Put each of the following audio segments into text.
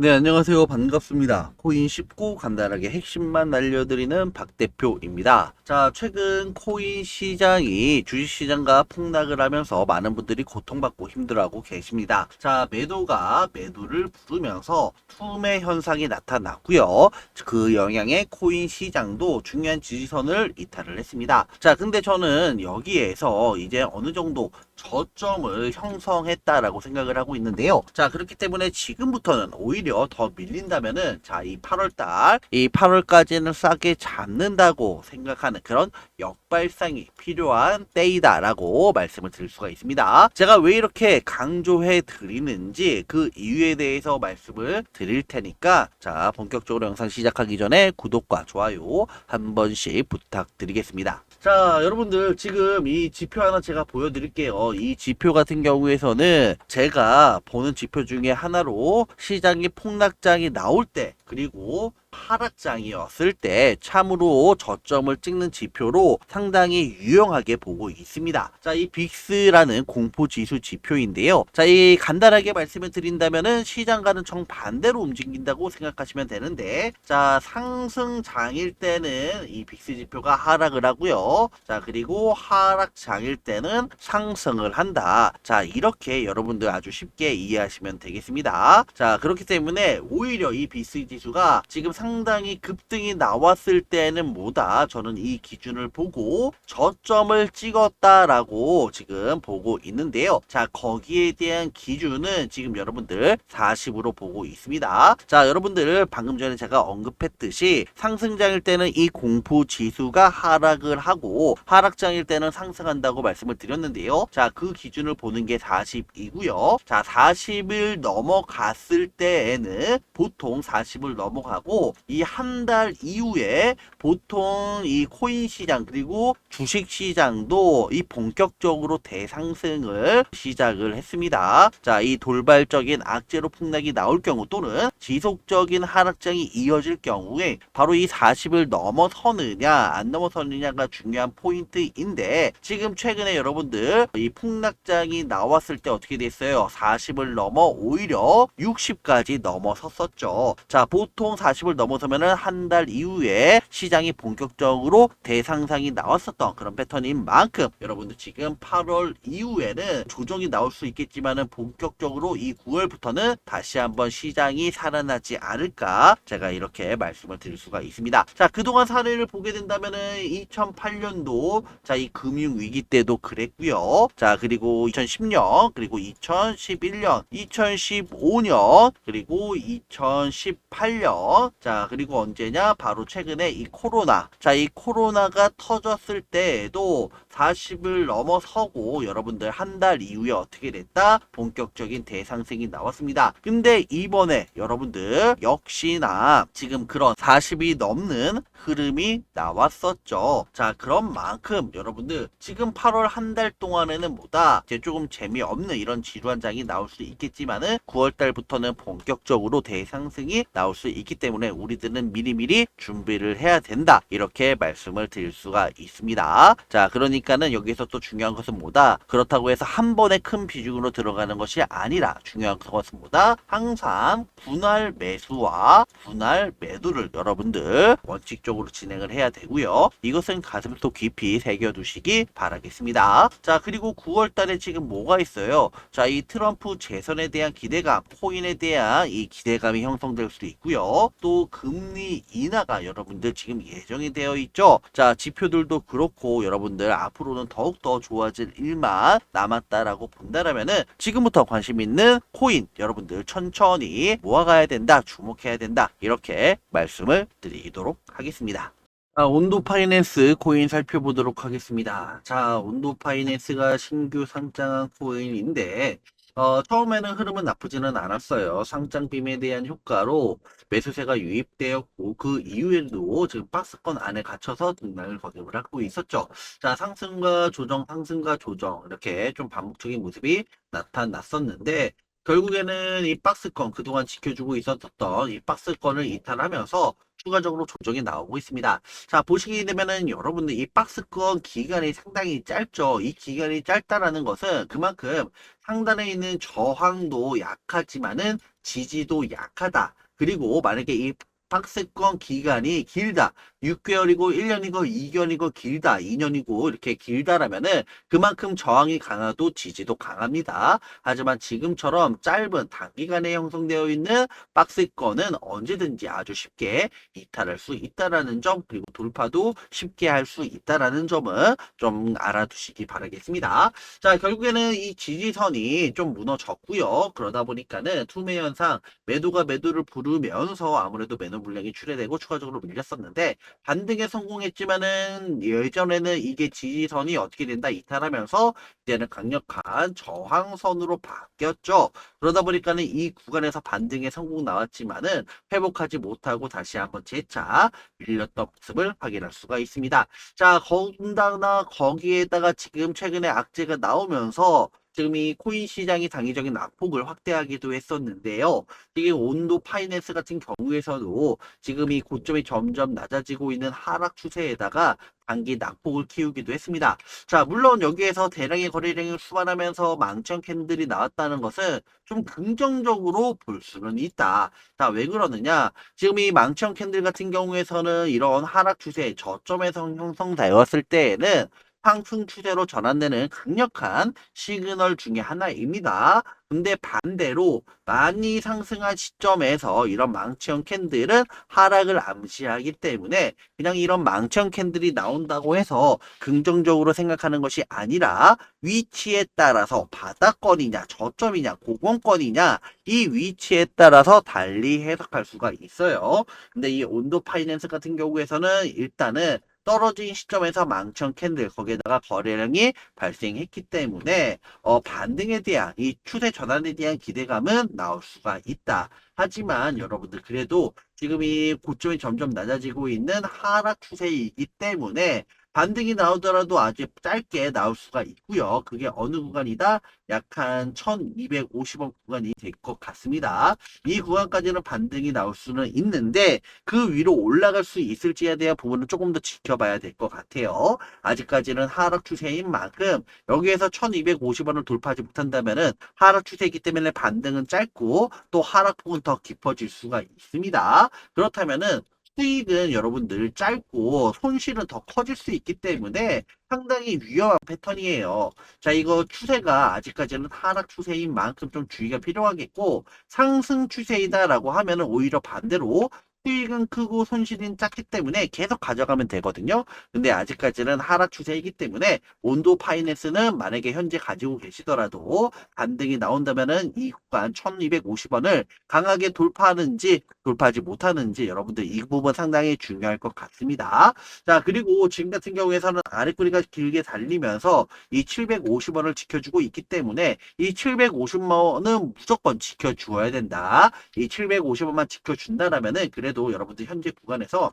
네, 안녕하세요. 반갑습니다. 코인 쉽고 간단하게 핵심만 알려드리는 박 대표입니다. 자, 최근 코인 시장이 주식시장과 폭락을 하면서 많은 분들이 고통받고 힘들어하고 계십니다. 자, 매도가 매도를 부르면서 투매 현상이 나타났고요. 그 영향에 코인 시장도 중요한 지지선을 이탈을 했습니다. 자, 근데 저는 여기에서 이제 어느 정도 저점을 형성했다라고 생각을 하고 있는데요. 자, 그렇기 때문에 지금부터는 오히려 더 밀린다면은 자, 이 8월 달, 이 8월까지는 싸게 잡는다고 생각하는 그런 역발상이 필요한 때이다라고 말씀을 드릴 수가 있습니다. 제가 왜 이렇게 강조해 드리는지 그 이유에 대해서 말씀을 드릴 테니까 자, 본격적으로 영상 시작하기 전에 구독과 좋아요 한 번씩 부탁드리겠습니다. 자, 여러분들 지금 이 지표 하나 제가 보여드릴게요. 이 지표 같은 경우에서는 제가 보는 지표 중에 하나로 시장이 폭락장이 나올 때 그리고 하락장이었을 때 참으로 저점을 찍는 지표로 상당히 유용하게 보고 있습니다. 자, 이 빅스라는 공포 지수 지표인데요. 자, 이 간단하게 말씀을 드린다면은 시장과는 정반대로 움직인다고 생각하시면 되는데, 자, 상승장일 때는 이 빅스 지표가 하락을 하고요. 자, 그리고 하락장일 때는 상승을 한다. 자, 이렇게 여러분들 아주 쉽게 이해하시면 되겠습니다. 자, 그렇기 때문에 오히려 이 빅스 지수가 지금 상당히 급등이 나왔을 때는 뭐다? 저는 이 기준을 보고 저점을 찍었다라고 지금 보고 있는데요. 자 거기에 대한 기준은 지금 여러분들 40으로 보고 있습니다. 자 여러분들 방금 전에 제가 언급했듯이 상승장일 때는 이 공포 지수가 하락을 하고 하락장일 때는 상승한다고 말씀을 드렸는데요. 자 그 기준을 보는 게 40이고요. 자 40을 넘어갔을 때에는 보통 40을 넘어가고 이 한 달 이후에 보통 이 코인 시장 그리고 주식 시장도 이 본격적으로 대상승을 시작을 했습니다. 자, 이 돌발적인 악재로 폭락이 나올 경우 또는 지속적인 하락장이 이어질 경우에 바로 이 40을 넘어서느냐 안 넘어서느냐가 중요한 포인트인데 지금 최근에 여러분들 이 폭락장이 나왔을 때 어떻게 됐어요? 40을 넘어 오히려 60까지 넘어섰었죠. 자, 보통 40을 넘어서면은 한 달 이후에 시장이 본격적으로 대상상이 나왔었던 그런 패턴인 만큼 여러분들 지금 8월 이후에는 조정이 나올 수 있겠지만은 본격적으로 이 9월부터는 다시 한번 시장이 살아나지 않을까 제가 이렇게 말씀을 드릴 수가 있습니다. 자, 그동안 사례를 보게 된다면은 2008년도 자, 이 금융 위기 때도 그랬고요. 자, 그리고 2010년, 그리고 2011년, 2015년, 그리고 2018년. 자, 그리고 언제냐? 바로 최근에 이 코로나. 자, 이 코로나가 터졌을 때에도 40을 넘어서고 여러분들 한 달 이후에 어떻게 됐다? 본격적인 대상승이 나왔습니다. 근데 이번에 여러분들 역시나 지금 그런 40이 넘는 흐름이 나왔었죠. 자, 그런 만큼 여러분들 지금 8월 한 달 동안에는 뭐다? 이제 조금 재미없는 이런 지루한 장이 나올 수 있겠지만은 9월 달부터는 본격적으로 대상승이 나올 수 있기 때문에 우리들은 미리미리 준비를 해야 된다. 이렇게 말씀을 드릴 수가 있습니다. 자, 그러니까 는 여기서 또 중요한 것은 뭐다? 그렇다고 해서 한 번에 큰 비중으로 들어가는 것이 아니라 중요한 것은 뭐다? 항상 분할 매수와 분할 매도를 여러분들 원칙적으로 진행을 해야 되고요. 이것은 가슴속 깊이 새겨두시기 바라겠습니다. 자, 그리고 9월 달에 지금 뭐가 있어요? 자, 이 트럼프 재선에 대한 기대감, 코인에 대한 이 기대감이 형성될 수도 있고요. 또 금리 인하가 여러분들 지금 예정이 되어 있죠. 자, 지표들도 그렇고 여러분들 앞으로는 더욱더 좋아질 일만 남았다라고 본다라면은 지금부터 관심 있는 코인 여러분들 천천히 모아가야 된다, 주목해야 된다. 이렇게 말씀을 드리도록 하겠습니다. 자, 온도 파이낸스 코인 살펴보도록 하겠습니다. 자, 온도 파이낸스가 신규 상장한 코인인데, 어, 처음에는 흐름은 나쁘지는 않았어요. 상장 빔에 대한 효과로 매수세가 유입되었고, 그 이후에도 지금 박스권 안에 갇혀서 등락을 거듭을 하고 있었죠. 자, 상승과 조정, 상승과 조정, 이렇게 좀 반복적인 모습이 나타났었는데, 결국에는 이 박스권, 그동안 지켜주고 있었던 이 박스권을 이탈하면서 추가적으로 조정이 나오고 있습니다. 자, 보시게 되면은 여러분들 이 박스권 기간이 상당히 짧죠. 이 기간이 짧다라는 것은 그만큼 상단에 있는 저항도 약하지만은 지지도 약하다. 그리고 만약에 이 박스권 기간이 길다. 6개월이고 1년이고 2년이고 길다. 2년이고 이렇게 길다라면은 그만큼 저항이 강하도 지지도 강합니다. 하지만 지금처럼 짧은 단기간에 형성되어 있는 박스권은 언제든지 아주 쉽게 이탈할 수 있다라는 점 그리고 돌파도 쉽게 할 수 있다라는 점은 좀 알아두시기 바라겠습니다. 자 결국에는 이 지지선이 좀 무너졌고요. 그러다 보니까는 투매 현상 매도가 매도를 부르면서 아무래도 매도 물량이 출회되고 추가적으로 밀렸었는데 반등에 성공했지만은 예전에는 이게 지지선이 어떻게 된다 이탈하면서 이제는 강력한 저항선으로 바뀌었죠. 그러다 보니까는 이 구간에서 반등에 성공 나왔지만은 회복하지 못하고 다시 한번 재차 밀렸던 모습을 확인할 수가 있습니다. 자, 거기다가 거기에다가 지금 최근에 악재가 나오면서 지금 이 코인 시장이 당위적인 낙폭을 확대하기도 했었는데요. 이게 온도 파이낸스 같은 경우에서도 지금 이 고점이 점점 낮아지고 있는 하락 추세에다가 단기 낙폭을 키우기도 했습니다. 자, 물론 여기에서 대량의 거래량이 수반하면서 망청 캔들이 나왔다는 것은 좀 긍정적으로 볼 수는 있다. 자, 왜 그러느냐? 지금 이 망청 캔들 같은 경우에서는 이런 하락 추세 저점에서 형성되었을 때에는 상승 추세로 전환되는 강력한 시그널 중에 하나입니다. 근데 반대로 많이 상승한 시점에서 이런 망치형 캔들은 하락을 암시하기 때문에 그냥 이런 망치형 캔들이 나온다고 해서 긍정적으로 생각하는 것이 아니라 위치에 따라서 바닥권이냐 저점이냐 고공권이냐 이 위치에 따라서 달리 해석할 수가 있어요. 근데 이 온도 파이낸스 같은 경우에서는 일단은 떨어진 시점에서 망청 캔들 거기에다가 거래량이 발생했기 때문에 어, 반등에 대한 이 추세 전환에 대한 기대감은 나올 수가 있다. 하지만 여러분들 그래도 지금 이 고점이 점점 낮아지고 있는 하락 추세이기 때문에 반등이 나오더라도 아주 짧게 나올 수가 있고요. 그게 어느 구간이다? 약한 1250원 구간이 될 것 같습니다. 이 구간까지는 반등이 나올 수는 있는데 그 위로 올라갈 수 있을지에 대한 부분은 조금 더 지켜봐야 될 것 같아요. 아직까지는 하락 추세인 만큼 여기에서 1250원을 돌파하지 못한다면은 하락 추세이기 때문에 반등은 짧고 또 하락폭은 더 깊어질 수가 있습니다. 그렇다면은 수익은 여러분들 짧고 손실은 더 커질 수 있기 때문에 상당히 위험한 패턴이에요. 자, 이거 추세가 아직까지는 하락 추세인 만큼 좀 주의가 필요하겠고 상승 추세이다라고 하면은 오히려 반대로 수익은 크고 손실은 작기 때문에 계속 가져가면 되거든요. 근데 아직까지는 하락 추세이기 때문에 온도 파이낸스는 만약에 현재 가지고 계시더라도 반등이 나온다면은 이 구간 1250원을 강하게 돌파하는지 돌파하지 못하는지 여러분들 이 부분 상당히 중요할 것 같습니다. 자, 그리고 지금 같은 경우에서는 아랫구리가 길게 달리면서 이 750원을 지켜주고 있기 때문에 이 750원은 무조건 지켜주어야 된다. 이 750원만 지켜준다라면은 그래 도 여러분들 현재 구간에서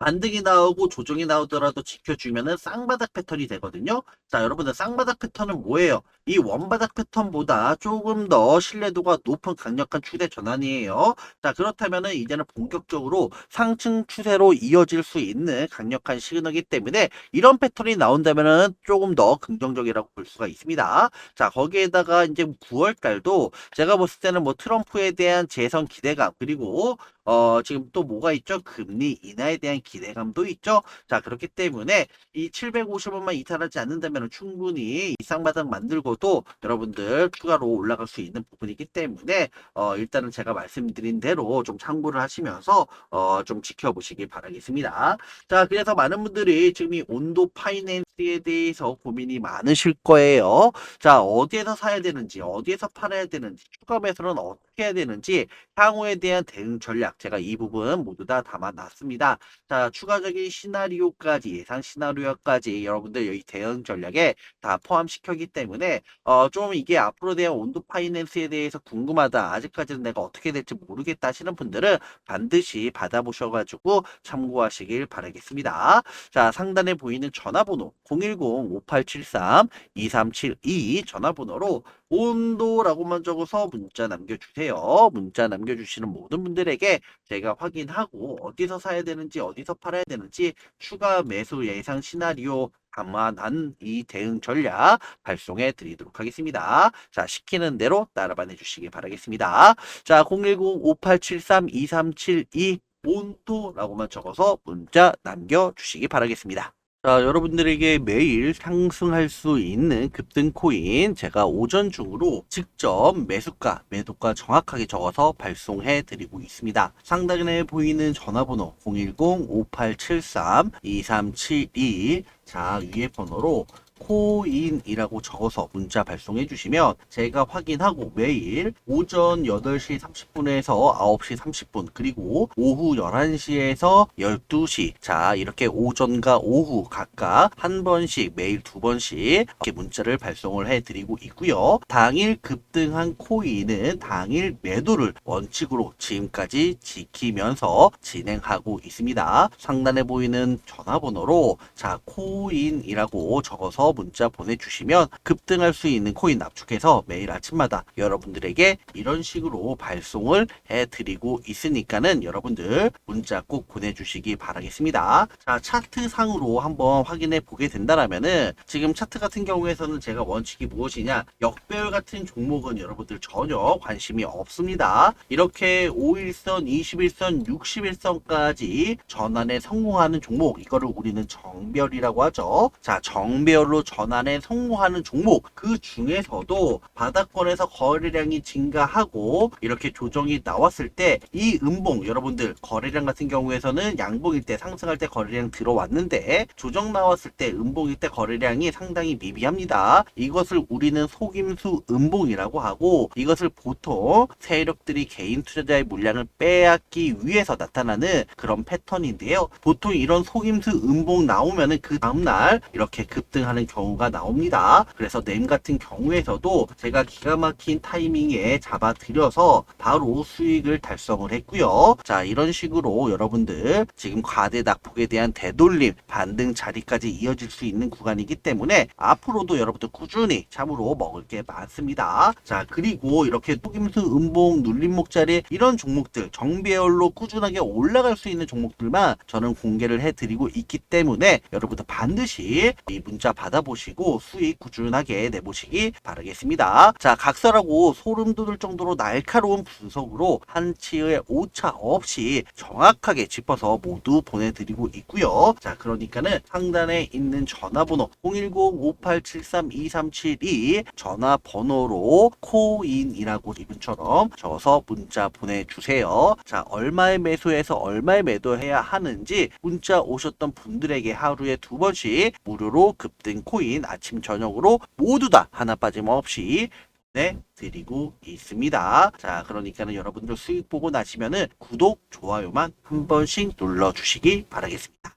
반등이 나오고 조정이 나오더라도 지켜주면은 쌍바닥 패턴이 되거든요. 자, 여러분들 쌍바닥 패턴은 뭐예요? 이 원바닥 패턴보다 조금 더 신뢰도가 높은 강력한 추세 전환이에요. 자, 그렇다면은 이제는 본격적으로 상승 추세로 이어질 수 있는 강력한 시그널이기 때문에 이런 패턴이 나온다면은 조금 더 긍정적이라고 볼 수가 있습니다. 자, 거기에다가 이제 9월 달도 제가 봤을 때는 뭐 트럼프에 대한 재선 기대감 그리고 어, 지금 또 뭐가 있죠? 금리 인하에 대한 기대감도 있죠. 자, 그렇기 때문에 이 750원만 이탈하지 않는다면 충분히 이 쌍바닥 만들고도 여러분들 추가로 올라갈 수 있는 부분이기 때문에 어, 일단은 제가 말씀드린 대로 좀 참고를 하시면서 어, 좀 지켜보시기 바라겠습니다. 자, 그래서 많은 분들이 지금 이 온도 파이낸스에 대해서 고민이 많으실 거예요. 자, 어디에서 사야 되는지, 어디에서 팔아야 되는지, 추가 매수는 어떻게 해야 되는지, 향후에 대한 대응 전략, 제가 이 부분 모두 다 담아놨습니다. 자, 추가적인 시나리오까지, 예상 시나리오까지 여러분들 여기 대응 전략에 다 포함시켰기 때문에, 어, 좀 이게 앞으로 대한 온도 파이낸스에 대해서 궁금하다. 아직까지는 내가 어떻게 될지 모르겠다 하시는 분들은 반드시 받아보셔가지고 참고하시길 바라겠습니다. 자, 상단에 보이는 전화번호 010-5873-2372 전화번호로 온도라고만 적어서 문자 남겨주세요. 문자 남겨주시는 모든 분들에게 제가 확인하고 어디서 사야 되는지 어디서 팔아야 되는지 추가 매수 예상 시나리오 감안한 이 대응 전략 발송해 드리도록 하겠습니다. 자, 시키는 대로 따라만 해주시기 바라겠습니다. 자, 010-5873-2372 온도라고만 적어서 문자 남겨주시기 바라겠습니다. 자, 여러분들에게 매일 상승할 수 있는 급등 코인 제가 오전 중으로 직접 매수가, 매도가 정확하게 적어서 발송해 드리고 있습니다. 상단에 보이는 전화번호 010-5873-2372 자, 위에 번호로 코인이라고 적어서 문자 발송해 주시면 제가 확인하고 매일 오전 8시 30분에서 9시 30분 그리고 오후 11시에서 12시 자 이렇게 오전과 오후 각각 한 번씩 매일 두 번씩 이렇게 문자를 발송을 해 드리고 있고요. 당일 급등한 코인은 당일 매도를 원칙으로 지금까지 지키면서 진행하고 있습니다. 상단에 보이는 전화번호로 자 코인이라고 적어서 문자 보내주시면 급등할 수 있는 코인 납축해서 매일 아침마다 여러분들에게 이런 식으로 발송을 해드리고 있으니까는 여러분들 문자 꼭 보내주시기 바라겠습니다. 자 차트 상으로 한번 확인해 보게 된다라면은 지금 차트 같은 경우에서는 제가 원칙이 무엇이냐 역배열 같은 종목은 여러분들 전혀 관심이 없습니다. 이렇게 5일선, 21선, 61선까지 전환에 성공하는 종목 이거를 우리는 정별이라고 하죠. 자 정별로 전환에 성공하는 종목 그 중에서도 바닥권에서 거래량이 증가하고 이렇게 조정이 나왔을 때 이 음봉 여러분들 거래량 같은 경우에서는 양봉일 때 상승할 때 거래량 들어왔는데 조정 나왔을 때 음봉일 때 거래량이 상당히 미비합니다. 이것을 우리는 속임수 음봉이라고 하고 이것을 보통 세력들이 개인 투자자의 물량을 빼앗기 위해서 나타나는 그런 패턴인데요. 보통 이런 속임수 음봉 나오면은 그 다음날 이렇게 급등하는 경우가 나옵니다. 그래서 램 같은 경우에서도 제가 기가 막힌 타이밍에 잡아들여서 바로 수익을 달성을 했고요. 자 이런 식으로 여러분들 지금 과대 낙폭에 대한 되돌림 반등 자리까지 이어질 수 있는 구간이기 때문에 앞으로도 여러분들 꾸준히 참으로 먹을 게 많습니다. 자 그리고 이렇게 속임수 음봉 눌림목 자리 이런 종목들 정배열로 꾸준하게 올라갈 수 있는 종목들만 저는 공개를 해드리고 있기 때문에 여러분들 반드시 이 문자 받아 보시고 수익 꾸준하게 내보시기 바라겠습니다. 자 각설하고 소름 돋을 정도로 날카로운 분석으로 한치의 오차 없이 정확하게 짚어서 모두 보내드리고 있고요. 자 그러니까는 상단에 있는 전화번호 010-5873-2372 전화번호로 코인이라고 이분처럼 적어서 문자 보내주세요. 자 얼마에 매수해서 얼마에 매도해야 하는지 문자 오셨던 분들에게 하루에 두 번씩 무료로 급등 코인 아침 저녁으로 모두 다 하나 빠짐없이 네, 드리고 있습니다. 자, 그러니까는 여러분들 수익 보고 나시면은 구독, 좋아요만 한 번씩 눌러주시기 바라겠습니다.